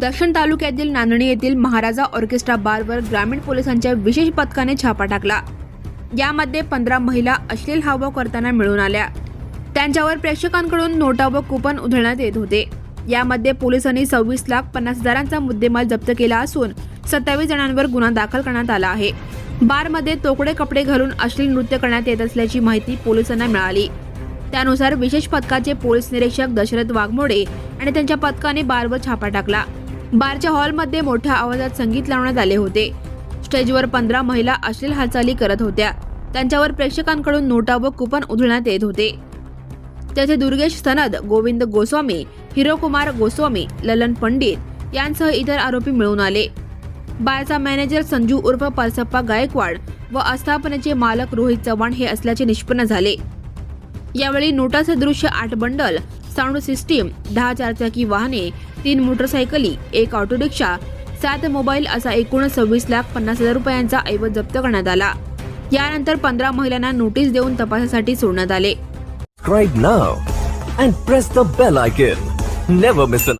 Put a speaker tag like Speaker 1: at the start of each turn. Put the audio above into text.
Speaker 1: दक्षिण तालुक्यातील नांदणी येथील महाराजा ऑर्केस्ट्रा बारवर ग्रामीण पोलिसांच्या विशेष पथकाने छापा टाकला. यामध्ये पंधरा महिला अश्लील हावभाव करताना मिळून आल्या. त्यांच्यावर प्रेक्षकांकडून नोटा व कुपन उधळण्यात येत होते. यामध्ये पोलिसांनी सव्वीस लाख पन्नास हजारांचा मुद्देमाल जप्त केला असून सत्तावीस जणांवर गुन्हा दाखल करण्यात आला आहे. बारमध्ये तोकडे कपडे घालून अश्लील नृत्य करण्यात येत असल्याची माहिती पोलिसांना मिळाली. त्यानुसार विशेष पथकाचे पोलीस निरीक्षक दशरथ वाघमोडे आणि त्यांच्या पथकाने बारवर छापा टाकला. बारच्या हॉलमध्ये मोठ्या आवाजात संगीत लावण्यात आले होते. स्टेजवर पंधरा महिला अश्लील हालचाली करत होत्या. त्यांच्यावर प्रेक्षकांकडून नोटा व कुपन उधळण्यात येत होते. तेथे दुर्गेश सनद गोविंद गोस्वामी हिरोकुमार गोस्वामी ललन पंडित यांसह इतर आरोपी मिळून आले. बारचा मॅनेजर संजू उर्फ परसप्पा गायकवाड व आस्थापनेचे मालक रोहित चव्हाण हे असल्याचे निष्पन्न झाले. यावेळी नोटा सदृश्य आठ बंडल साऊंड सिस्टीम दहा चारचाकी वाहने तीन मोटरसायकली एक ऑटो रिक्षा सात मोबाईल असा एकूण सव्वीस लाख पन्नास हजार रुपयांचा ऐवज जप्त करण्यात आला. यानंतर पंधरा महिलांना नोटीस देऊन तपासासाठी सोडण्यात आले.